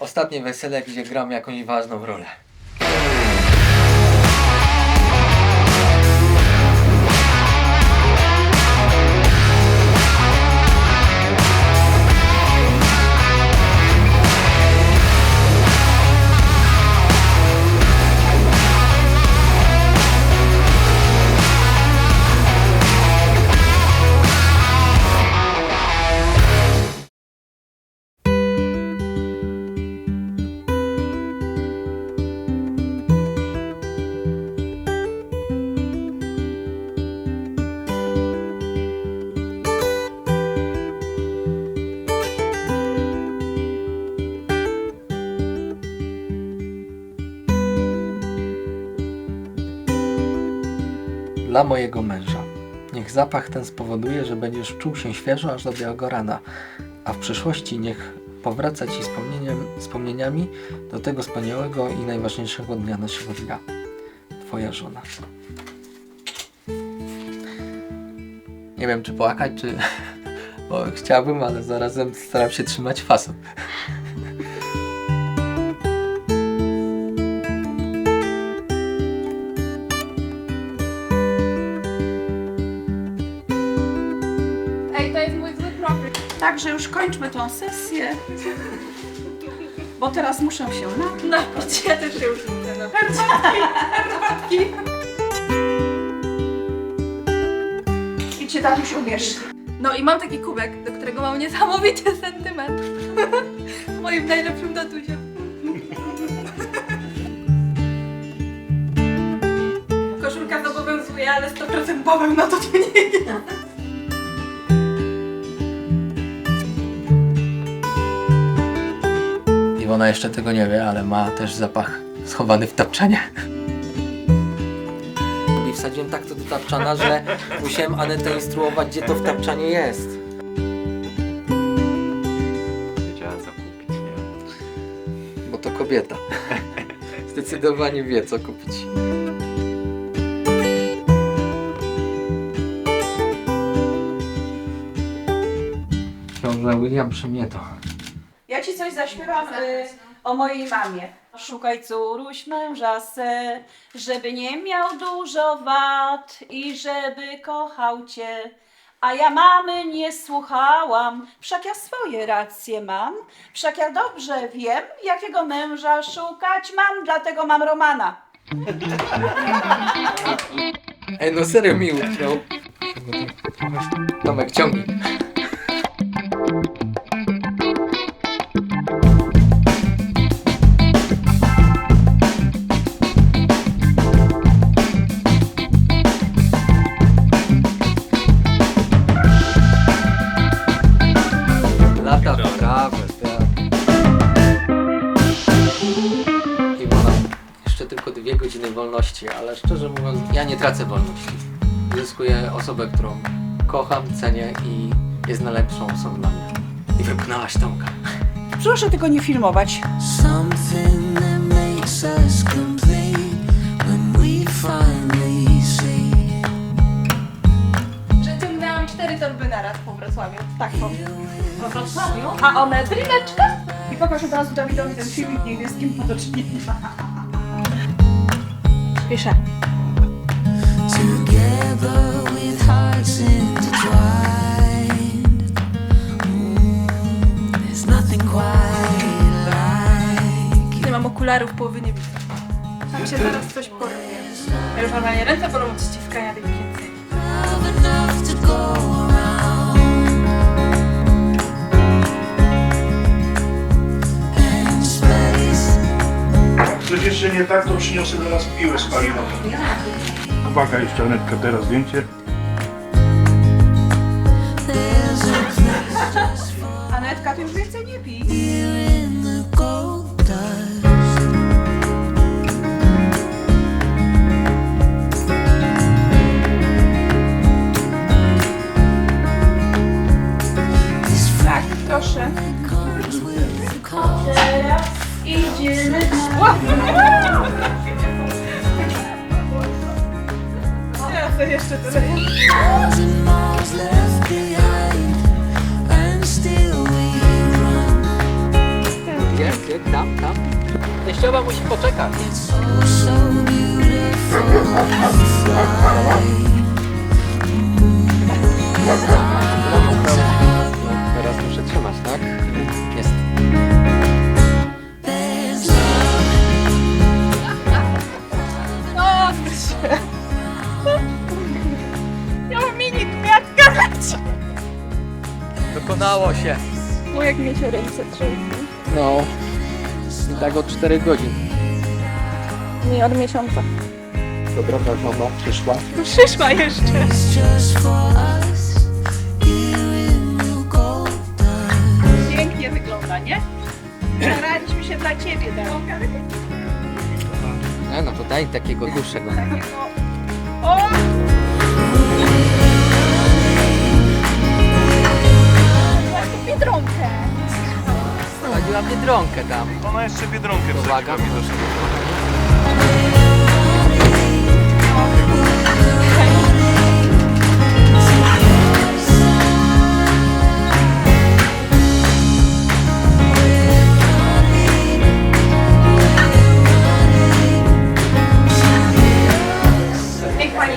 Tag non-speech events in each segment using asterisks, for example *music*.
ostatnie wesele, gdzie gram jakąś ważną rolę. Dla mojego męża. Niech zapach ten spowoduje, że będziesz czuł się świeżo aż do białego rana, a w przyszłości niech powraca Ci wspomnieniami do tego wspaniałego i najważniejszego dnia naszego dnia. Twoja żona. Nie wiem, czy płakać, czy... *laughs* Bo chciałbym, ale zarazem staram się trzymać fason. Także już kończmy tą sesję. Bo teraz muszę się napić. Napić, ja też się już muszę napić. Idźcie tatuś ubierz. No i mam taki kubek, do którego mam niesamowity sentyment. *laughs* Moim najlepszym tatusiem. Koszulka zobowiązuje, ale 100% baweł na to to nie jest. Iwona jeszcze tego nie wie, ale ma też zapach schowany w tapczanie. I wsadziłem tak to do tapczana, że musiałem Anetę instruować, gdzie to w tapczanie jest. Wiedziała co kupić, nie? Bo to kobieta. Zdecydowanie wie, co kupić. Książę William Przemieto. Ja ci coś zaśpiewam y, o mojej mamie. Szukaj córuś męża se, żeby nie miał dużo wad i żeby kochał cię. A ja mamy nie słuchałam, wszak ja swoje racje mam, wszak ja dobrze wiem, jakiego męża szukać mam, dlatego mam Romana. Ej, no serio mi utknął. Tomek, ciągnij. Wolności, ale szczerze mówiąc, ja nie tracę wolności. Zyskuję osobę, którą kocham, cenię i jest najlepszą osobą dla mnie. I wypchnęłaś Tomka. Proszę tego nie filmować. Something that makes us complete when we finally see. Cztery torby naraz po Wrocławiu. Tak powiem. Po Wrocławiu? A one drineczka? I pokaż od razu Dawidowi ten filmik niebieskim potocznie. *laughs* like Nie mam okularów, połowy nie widzę. Tam się zaraz coś porwie. Ja już normalnie ręce bolą od ściskania tych więcej. Coś jeszcze nie tak, to przyniosę do nas piłę z paliwem. Uwaga, jeszcze Anetka, teraz zdjęcie. Anetka, ty już więcej nie pij. Tak, proszę. Teraz idziemy Ja jeszcze. Teściowa musi poczekać. Się. Bo jak mnie się ręce trzęsą. No. I tak od 4 godzin. Nie, od miesiąca. Droga żona przyszła. Przyszła jeszcze. Pięknie wygląda, nie? Staraliśmy się dla ciebie dać. No, no to daj takiego dłuższego. O! Prowadziła biedronkę tam. Ona jeszcze biedronkę Uwaga. mi do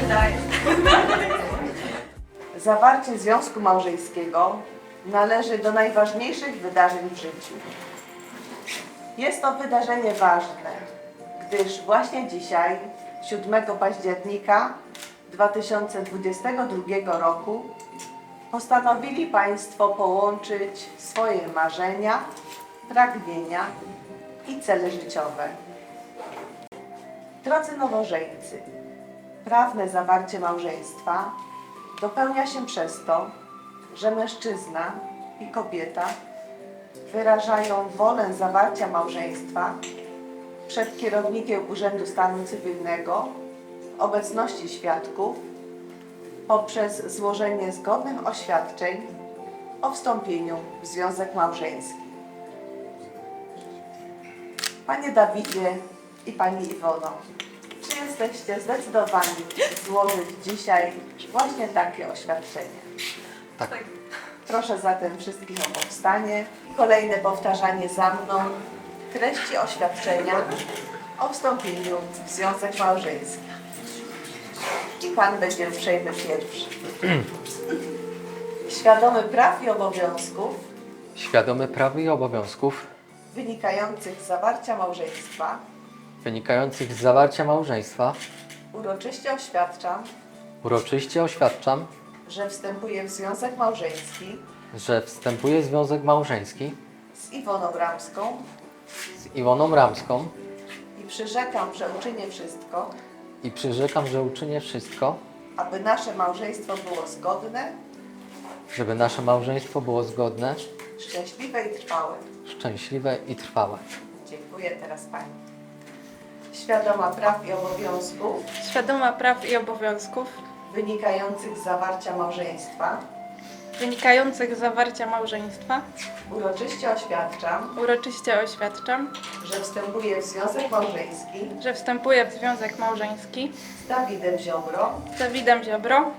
daje. Zawarcie związku małżeńskiego należy do najważniejszych wydarzeń w życiu. Jest to wydarzenie ważne, gdyż właśnie dzisiaj, 7 października 2022 roku, postanowili Państwo połączyć swoje marzenia, pragnienia i cele życiowe. Drodzy nowożeńcy, prawne zawarcie małżeństwa dopełnia się przez to, że mężczyzna i kobieta wyrażają wolę zawarcia małżeństwa przed kierownikiem Urzędu Stanu Cywilnego w obecności świadków poprzez złożenie zgodnych oświadczeń o wstąpieniu w związek małżeński. Panie Dawidzie i Pani Iwono, czy jesteście zdecydowani złożyć dzisiaj właśnie takie oświadczenie? Tak. Proszę zatem wszystkich o powstanie. Kolejne powtarzanie za mną treści oświadczenia o wstąpieniu w związek małżeński. I Pan będzie uprzejmy pierwszy. *clears throat* Świadomy praw i obowiązków Świadomy praw i obowiązków wynikających z zawarcia małżeństwa wynikających z zawarcia małżeństwa uroczyście oświadczam, uroczyście oświadczam, że wstępuję w związek małżeński że wstępuję w związek małżeński z Iwoną Ramską z Iwoną Ramską i przyrzekam, że uczynię wszystko, i przyrzekam, że uczynię wszystko, aby nasze małżeństwo było zgodne, żeby nasze małżeństwo było zgodne, szczęśliwe i trwałe. szczęśliwe i trwałe. Dziękuję teraz Pani. Świadoma praw i obowiązków Świadoma praw i obowiązków wynikających z zawarcia małżeństwa, wynikających z zawarcia małżeństwa uroczyście oświadczam, uroczyście oświadczam, że wstępuję w związek małżeński że wstępuję w związek małżeński z Dawidem Ziobro z Dawidem Ziobro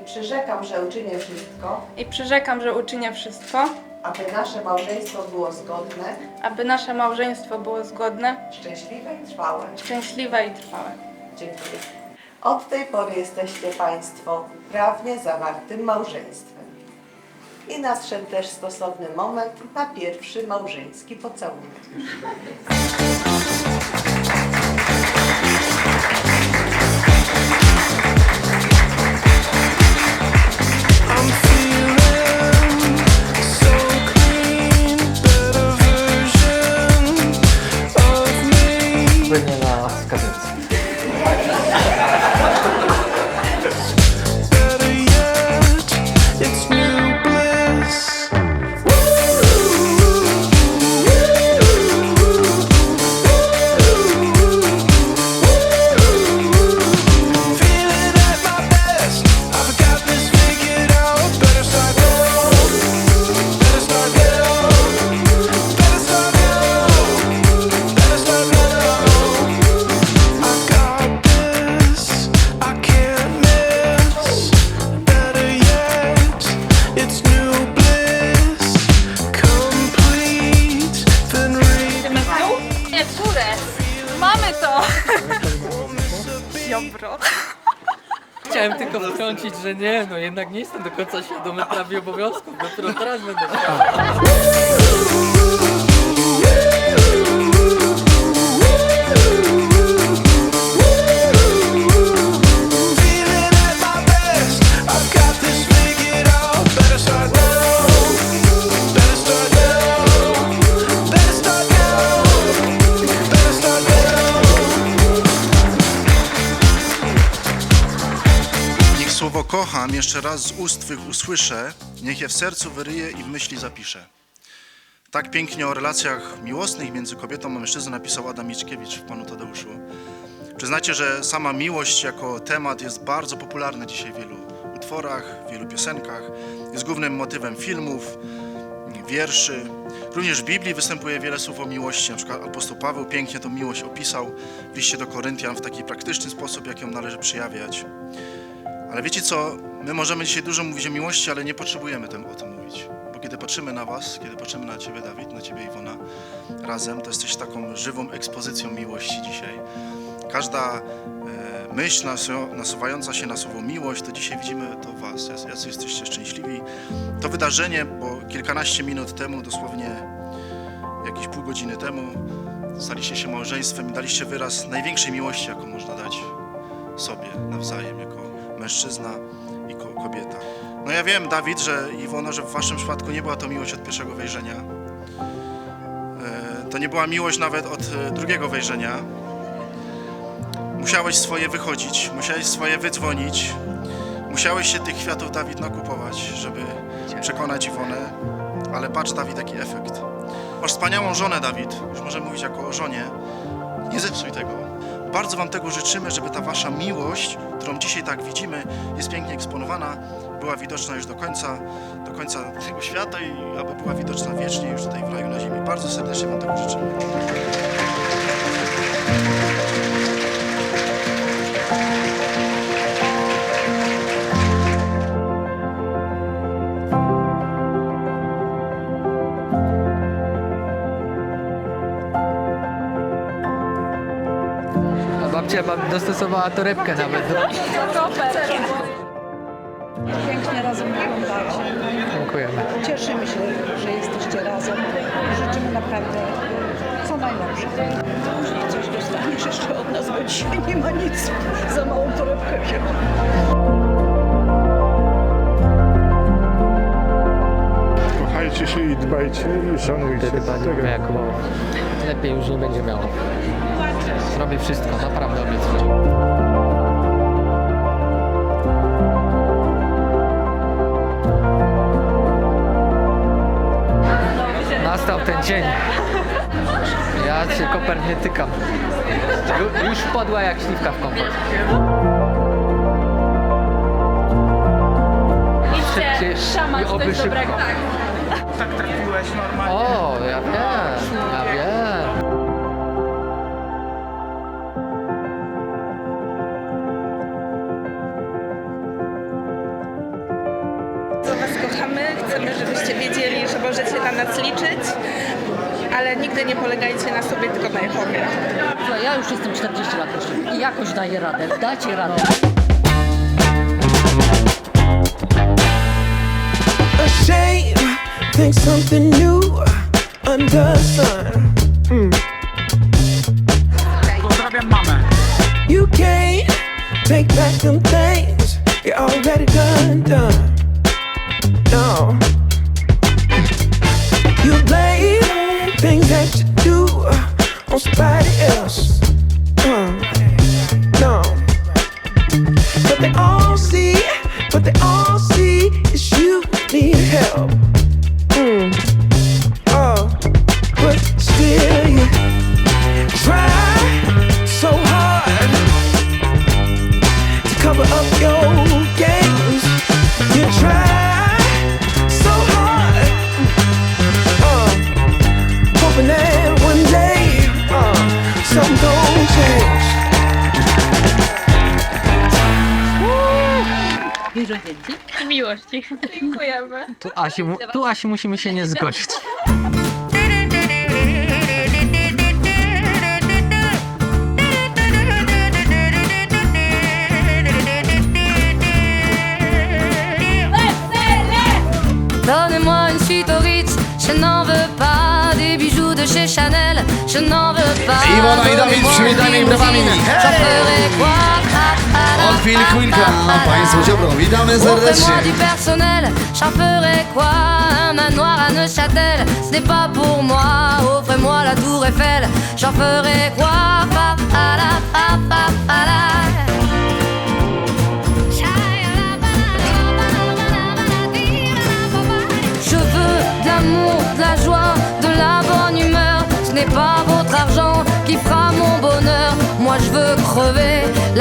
i przyrzekam, że uczynię wszystko, i przyrzekam, że uczynię wszystko, aby nasze małżeństwo było zgodne, aby nasze małżeństwo było zgodne, szczęśliwe i trwałe. szczęśliwe i trwałe. Dziękuję. Od tej pory jesteście Państwo prawnie zawartym małżeństwem. I nadszedł też stosowny moment na pierwszy małżeński pocałunek. Do końca świadomy prawie obowiązków, dopiero teraz będę *laughs* kocham jeszcze raz z ust Twych usłyszę, niech je w sercu wyryje i w myśli zapiszę. Tak pięknie o relacjach miłosnych między kobietą a mężczyzną napisał Adam Mickiewicz w Panu Tadeuszu. Przyznacie, że sama miłość jako temat jest bardzo popularny dzisiaj w wielu utworach, w wielu piosenkach. Jest głównym motywem filmów, wierszy. Również w Biblii występuje wiele słów o miłości. Na przykład apostoł Paweł pięknie tą miłość opisał w liście do Koryntian w taki praktyczny sposób, jak ją należy przyjawiać. Ale wiecie co? My możemy dzisiaj dużo mówić o miłości, ale nie potrzebujemy tym, o tym mówić. Bo kiedy patrzymy na Was, kiedy patrzymy na Ciebie, Dawid, na Ciebie, Iwona, razem, to jesteś taką żywą ekspozycją miłości dzisiaj. Każda e, myśl nasu- nasuwająca się na słowo miłość, to dzisiaj widzimy to Was. Jacy jesteście szczęśliwi. To wydarzenie, bo kilkanaście minut temu, dosłownie jakieś pół godziny temu, staliście się małżeństwem i daliście wyraz największej miłości, jaką można dać sobie nawzajem, jako mężczyzna i ko- kobieta. No ja wiem, Dawid, że Iwona, że w waszym przypadku nie była to miłość od pierwszego wejrzenia. E, To nie była miłość nawet od e, drugiego wejrzenia. Musiałeś swoje wychodzić, musiałeś swoje wydzwonić. Musiałeś się tych kwiatów, Dawid, nakupować, żeby przekonać Iwonę. Ale patrz, Dawid, jaki efekt. Masz wspaniałą żonę, Dawid. Już możemy mówić jako o żonie. Nie zepsuj tego. Bardzo Wam tego życzymy, żeby ta Wasza miłość, którą dzisiaj tak widzimy, jest pięknie eksponowana, była widoczna już do końca, do końca *laughs* tego świata i aby była widoczna wiecznie już tutaj w raju na ziemi. Bardzo serdecznie Wam tego życzymy. Dostosowała torebkę nawet. Pięknie razem wyglądacie. Dziękujemy. Cieszymy się, że jesteście razem. Życzymy naprawdę co najlepsze. Później coś dostaniesz jeszcze od nas, bo dzisiaj nie ma nic. Za małą torebkę wzięłam. Kochajcie się i dbajcie i szanujcie. Wtedy pani Tego- jak lepiej już nie będzie miało. Zrobię wszystko, naprawdę obiecuję. Nastał ten dzień. Ja się koper nie tykam. Ju- Już wpadła jak śliwka w kompot. Szybciej Szaman, i to oby jest szybko. dobrego. Tak trafiłeś normalnie. O, ja wiem, ja nas liczyć, ale nigdy nie polegajcie na sobie, tylko na Jehowie. Ja już jestem 40 lat już i jakoś daję radę. Dacie radę. Ashamed, think something new under sun. Pozdrawiam mamę. You can't take back them things Dużo dzięki. Miłości. Dziękujemy. Tu Asi, tu Asi musimy się nie zgodzić. Donnez-moi une suite au Ritz, je n'en veux pas, des bijoux de chez Chanel. Une ich brawami. limousine, J'en ferai quoi? Ah, ah, Od Wilkwinka, Państwo Ziobro, witamy serdecznie. Du personnel, j'en ferai quoi? Un manoir à Neuchâtel, ce n'est pas pour moi. Offrez-moi la tour Eiffel, j'en ferai quoi? Pa, pa, la, pa, pa, pa, la.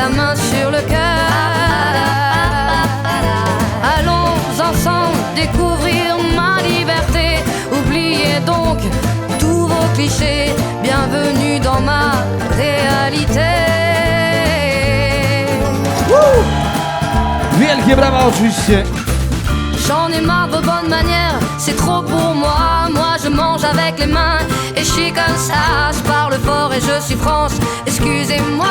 La main sur le cœur. Allons ensemble découvrir ma liberté. Oubliez donc tous vos clichés. Bienvenue dans ma réalité. Wielkie brawa oczywiście. J'en ai marre de vos bonnes manières, c'est trop pour moi. Moi je mange avec les mains et je suis comme ça. Je parle fort et je suis France, excusez-moi.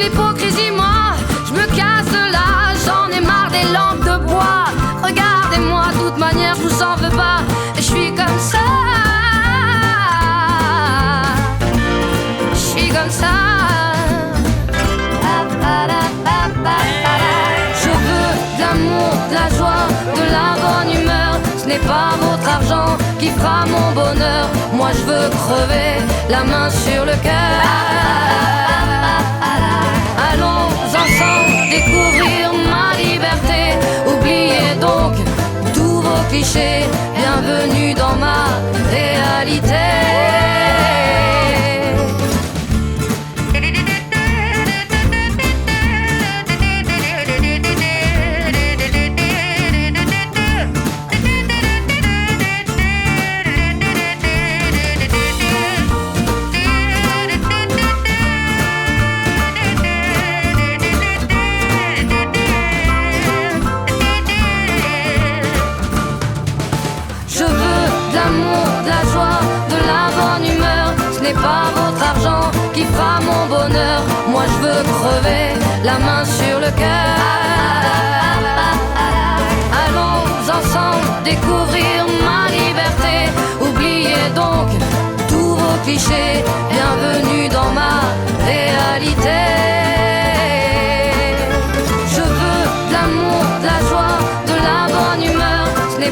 L'hypocrisie, moi, je me casse de là. J'en ai marre des lampes de bois. Regardez-moi, de toute manière, je vous en veux pas. Je suis comme ça. Je suis comme ça. Je veux de l'amour, de la joie, de la bonne humeur. Ce n'est pas votre argent qui fera mon bonheur. Moi je veux crever la main sur le cœur. Découvrir ma liberté. Oubliez donc tous vos clichés. Bienvenue dans ma réalité.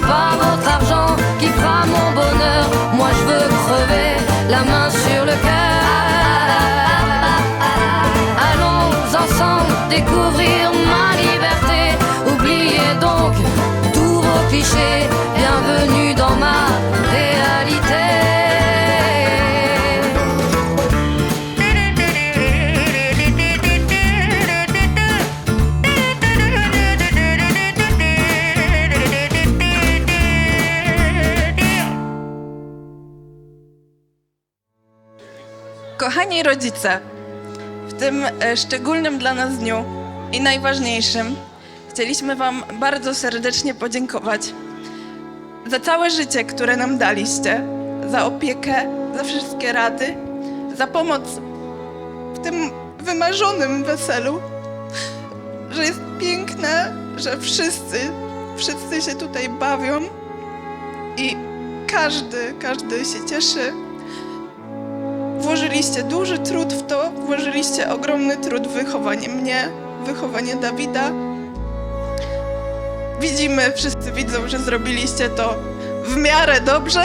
Pas votre argent qui fera mon bonheur. Moi je veux crever la main sur le cœur. Allons ensemble découvrir ma liberté. Oubliez donc tous vos clichés. Kochani rodzice, w tym e, szczególnym dla nas dniu i najważniejszym chcieliśmy Wam bardzo serdecznie podziękować za całe życie, które nam daliście, za opiekę, za wszystkie rady, za pomoc w tym wymarzonym weselu, że jest piękne, że wszyscy, wszyscy się tutaj bawią i każdy, każdy się cieszy. Włożyliście duży trud w to, włożyliście ogromny trud w wychowanie mnie, wychowanie Dawida. Widzimy, wszyscy widzą, że zrobiliście to w miarę dobrze.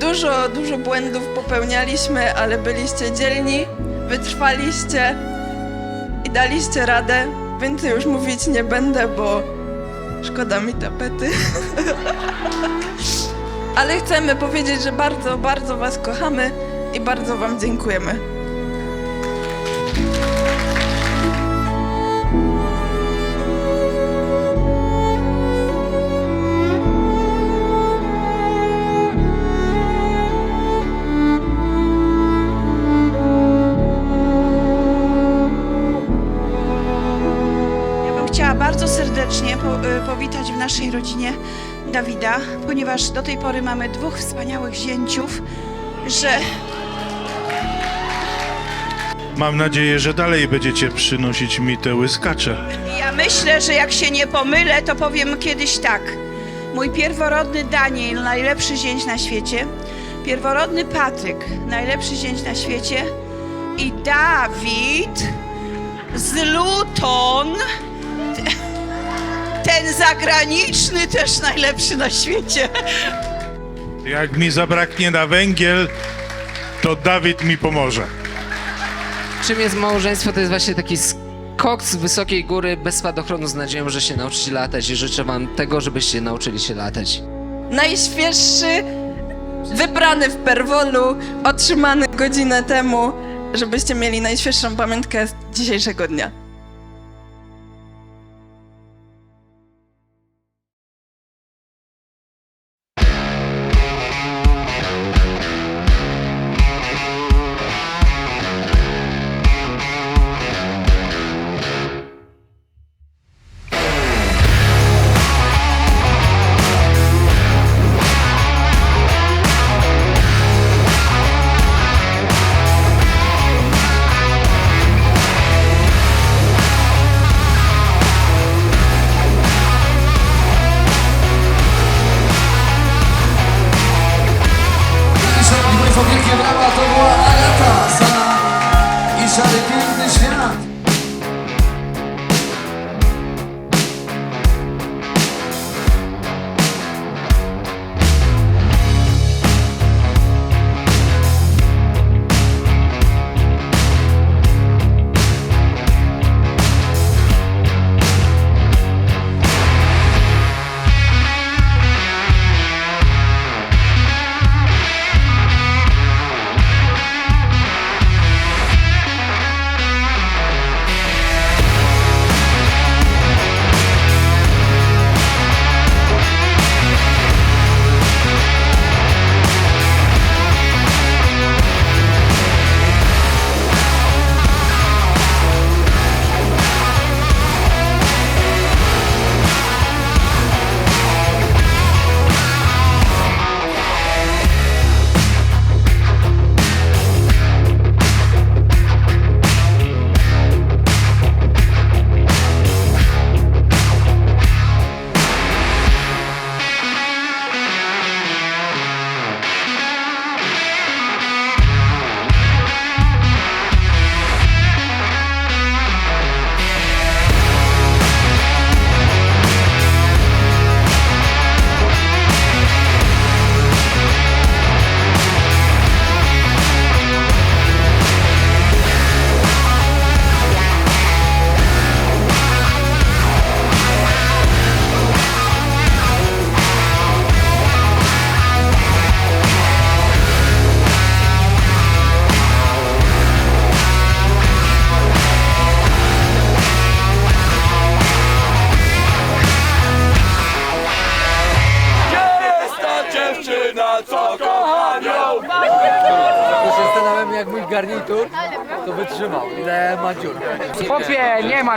Dużo, dużo błędów popełnialiśmy, ale byliście dzielni, wytrwaliście daliście radę. Więcej już mówić nie będę, bo szkoda mi tapety. *laughs* Ale chcemy powiedzieć, że bardzo, bardzo Was kochamy i bardzo Wam dziękujemy. Rodzinie Dawida, ponieważ do tej pory mamy dwóch wspaniałych zięciów, że Mam nadzieję, że dalej będziecie przynosić mi te łyskacze. Ja myślę, że jak się nie pomylę, to powiem kiedyś tak. Mój pierworodny Daniel, najlepszy zięć na świecie. Pierworodny Patryk, najlepszy zięć na świecie. I Dawid z Luton, ten zagraniczny też najlepszy na świecie. Jak mi zabraknie na węgiel, to Dawid mi pomoże. Czym jest małżeństwo? To jest właśnie taki skok z wysokiej góry bez spadochronu z nadzieją, że się nauczycie latać i życzę wam tego, żebyście nauczyli się latać. Najświeższy, wybrany w Perwolu, otrzymany godzinę temu, żebyście mieli najświeższą pamiątkę z dzisiejszego dnia.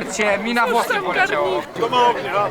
Wytrzymał. Ile ma dziur. Popie, nie martw się, mi na włosy poleciało. To ma ognia.